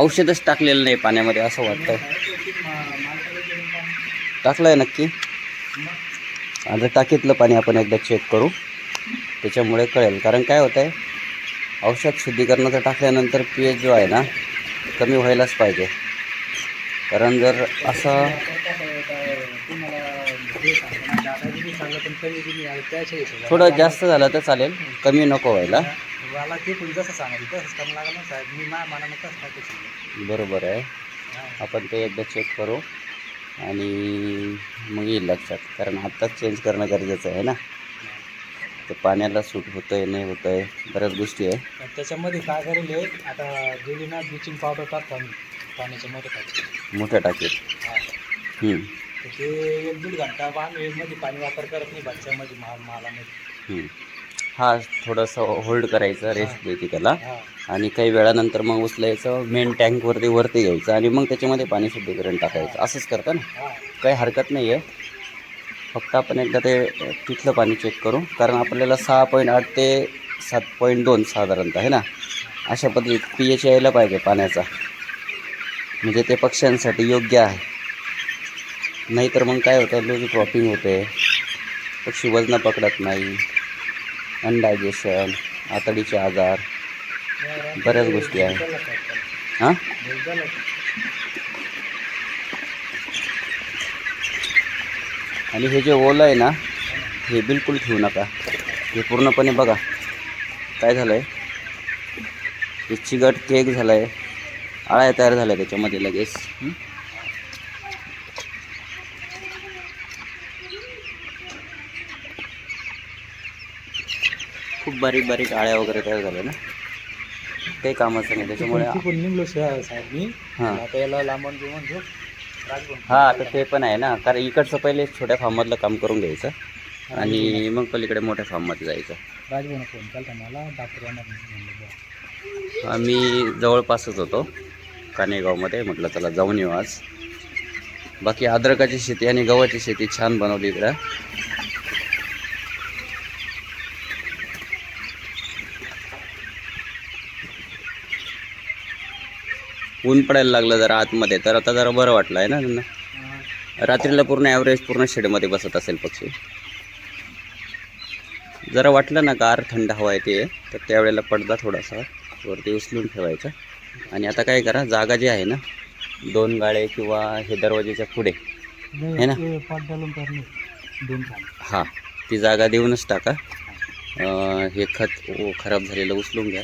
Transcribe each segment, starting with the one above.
औषधच टाकलेलं नाही पाण्यामध्ये असं वाटतंय. टाकलंय नक्की. आता टाकीतलं पाणी आपण एकदा चेक करू. त्याच्यामुळे कळेल. कारण काय होतं आहे औषध शुद्धीकरणाचं टाकल्यानंतर पी एच जो आहे ना कमी व्हायलाच पाहिजे. कारण जर असं थोडं जास्त झालं तर चालेल कमी नको व्हायला. मला ते पण जसं सांगायचं तसंच करायला लागलं ना साहेब. मी नाही मला तसं ते सांगितलं. बरोबर आहे. हा. आपण ते एकदा चेक करू आणि मग येईल लक्षात. कारण आत्ताच चेंज करणं गरजेचं आहे ना. ते पाण्याला सूट होतं आहे नाही होतं आहे बऱ्याच गोष्टी आहे. तर त्याच्यामध्ये काय करेल हे, आता गेली ना ब्लिचिंग पावडर टाकतो आम्ही पाण्याच्या मध्ये टाकतो मोठ्या टाकीत हा. हम्म, तर ते एक दीड घंटा आम्ही मध्ये पाणी वापर करत नाही भाच्यामध्ये माल मालामध्ये. हम्म. हा थोडंसं होल्ड करायचं रेस्ट द्यायची त्याला. आणि काही वेळानंतर मग उचलायचं मेन टँकवरती वरती घ्यायचं आणि मग त्याच्यामध्ये पाणी शुद्धीकरण टाकायचं. असंच करता ना. काही हरकत नाही आहे फक्त आपण एकदा ते तिथलं पाणी चेक करू. कारण आपल्याला सहा पॉईंट आठ ते सात पॉईंट दोन साधारणतः आहे ना. अशा पद्धतीत पी एच यायला पाहिजे पाण्याचा. म्हणजे ते पक्ष्यांसाठी योग्य आहे. नाहीतर मग काय होतं? लूज ड्रॉपिंग होते. पक्षी वजनं पकडत नाही. अनडायजेशन आतडीचे आजार बऱ्याच गोष्टी आहेत. हां? आणि हे जे ओलं आहे ना हे बिलकुल ठेवू नका. हे पूर्णपणे बघा काय झालं आहे हे चिगट केक झालं आहे आळ्या तयार झाल्या त्याच्यामध्ये लगेच. खूप बारीक बारीक आळ्या वगैरे तयार झाल्या ना? काही कामाचं नाही त्याच्यामुळे निघलो साहेब मी हां. आता याला घेऊ. हा आता ते पण आहे ना. कारण इकडचं पहिले छोट्या फार्ममधलं काम करून घ्यायचं. आणि मग पलीकडे मोठ्या फार्ममध्ये जायचं. राजभवन फोन मला. डॉक्टर येणार. आम्ही जवळपासच होतो. कानेगावमध्ये. म्हटलं चला जाऊन येऊ आज. बाकी अद्रकाची शेती आणि गव्हाची शेती छान बनवली इकडं. ऊन पडायला लागलं जरा आतमध्ये तर आता जरा बरं वाटलं आहे ना त्यांना. रात्रीला पूर्ण ॲव्हरेज पूर्ण शेडमध्ये बसत असेल पक्षी. जरा वाटलं ना गार थंड हवा येते तर त्यावेळेला पडदा थोडासा वरती उचलून ठेवायचा. आणि आता काय करा जागा जी आहे ना दोन गाळे किंवा हे दरवाजेच्या पुढे है ना? हां ती जागा देऊनच टाका. हे खत खराब झालेलं उचलून घ्या.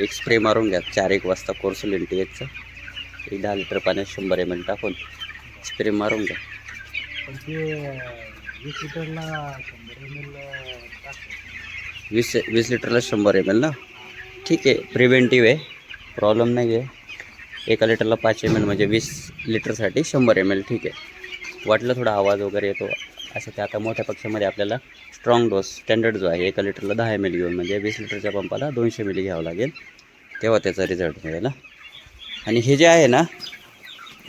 एक स्प्रे मारून घ्या चार एक वाजता कोर्सोलिन टी एकचं एक दहा लिटर पाण्यात शंभर एम एल टाकून स्प्रे मारून घ्या. पण ते वीस लिटरला शंभर एम एल टाकतो वीस वीस लिटरला शंभर एम एल ना? ठीक आहे प्रिव्हेंटिव्ह आहे. प्रॉब्लेम नाही आहे. एका लिटरला पाच एम एल म्हणजे वीस लिटरसाठी शंभर एम एल ठीक आहे. वाटलं थोडा आवाज वगैरे येतो. असं ते आता मोठ्या पक्षामध्ये आपल्याला स्ट्रॉंग डोस स्टँडर्ड जो आहे एका लिटरला दहा एम एल घेऊन म्हणजे वीस लिटरच्या पंपाला दोनशे मिली घ्यावं लागेल. तेव्हा त्याचा रिझल्ट मिळेल ना आणि हे जे आहे ना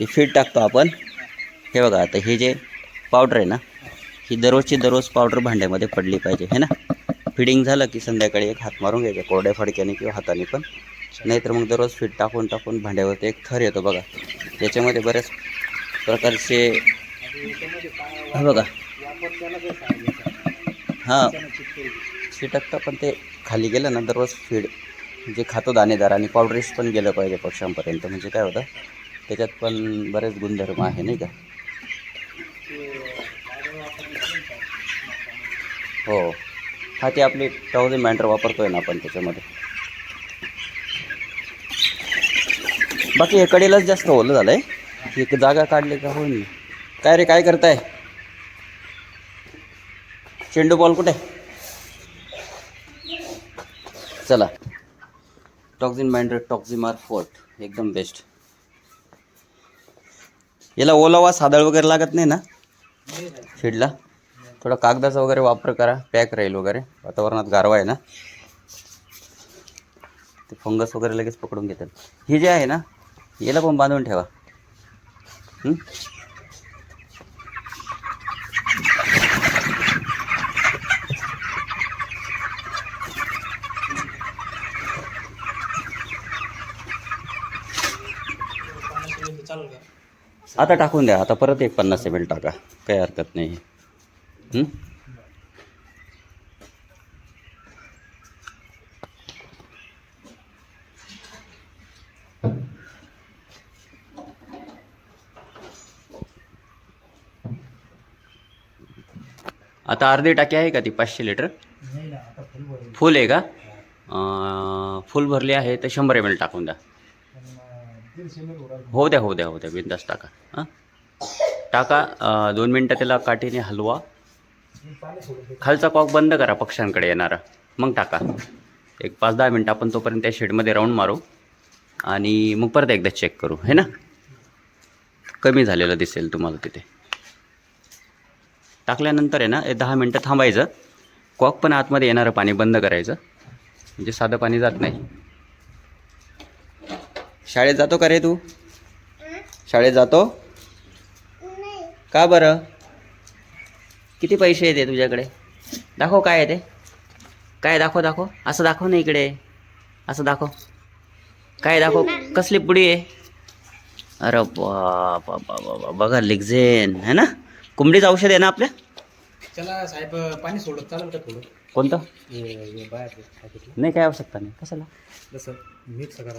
हे फीड टाकतो आपण. हे बघा आता हे जे पावडर आहे ना ही दररोजची दररोज पावडर भांड्यामध्ये पडली पाहिजे है ना? फिडिंग झालं की संध्याकाळी एक हात मारून घ्यायचा कोरड्या फडक्याने किंवा हाताने पण. नाहीतर मग दररोज फीड टाकून टाकून भांड्यावरती एक थर येतो बघा. याच्यामध्ये बऱ्याच प्रकारचे हा बघा. हां. त्यानं चिटकतं पण ते खाली गेलं ना दररोज फीड जे खातो दाणेदार आणि पावडरीस पण गेलं पाहिजे पक्ष्यांपर्यंत म्हणजे काय होतं त्याच्यात पण बरेच गुणधर्म आहे नाही का? हो. हा ते आपली थाउजंड मॅन्टर वापरतोय ना आपण त्याच्यामध्ये. बाकी हे कडेलाच जास्त ओलं झालं आहे एक जागा काढली का होईल काय रे काय करताय? चेंडू बॉल कुठे? चला. टॉक्झिन माइंडर टॉक्झिमार फोर्ट एकदम बेस्ट याला ओलावा सादळ वगैरे लागत नाही ना? फीडला? थोडा कागदाचा वगैरे वापर करा पॅक राहील वगैरे. वातावरणात गारवा आहे ना? ते फंगस वगैरे लगेच पकडून घेतात. ही जे आहे ना याला पण बांधून ठेवा हं? आता टाकून द्या. आता परत एक पन्नास एम एल टाका. काही हरकत नाही. हं? आता अर्धी टाकी आहे का ती पाचशे लिटर? फुल आहे का? फुल भरली आहे तर शंभर एम एल टाकून द्या पण अं, दीडशे मिनिट उडाल हो द्या हो द्या हो द्या. बिंदास टाका. हां? टाका. दोन मिनटं त्याला काठीने हलवा. खालचा कॉक बंद करा पक्ष्यांकडे येणारा. मग टाका. एक पाच दहा मिनटं आपण तोपर्यंत त्या शेडमध्ये राऊंड मारू. आणि मग परत एकदा चेक करू. है ना? कमी झालेलं दिसेल तुम्हाला तिथे. टाकल्यानंतर आहे ना एक दहा मिनटं थांबायचं. कॉक पण आतमध्ये येणारं पाणी बंद करायचं. म्हणजे साधं पाणी जात नाही. शाळेत जातो का रे तू? शाळेत जातो? का बरं? किती पैसे येते तुझ्याकडे? दाखव काय आहे ते. काय दाखव दाखव. असं दाखव ना इकडे. असं दाखव. काय दाखव. कसली पुडी आहे? अरे बाप बाप बघा लिग्झेन. है ना? कोंबडीचं औषध आहे ना आपल्या? चला साहेब पाणी सोडत. चालेल का थोडं कोणतं. नाही काय आवश्यकता नाही. कशाला? जसं मिक्स करा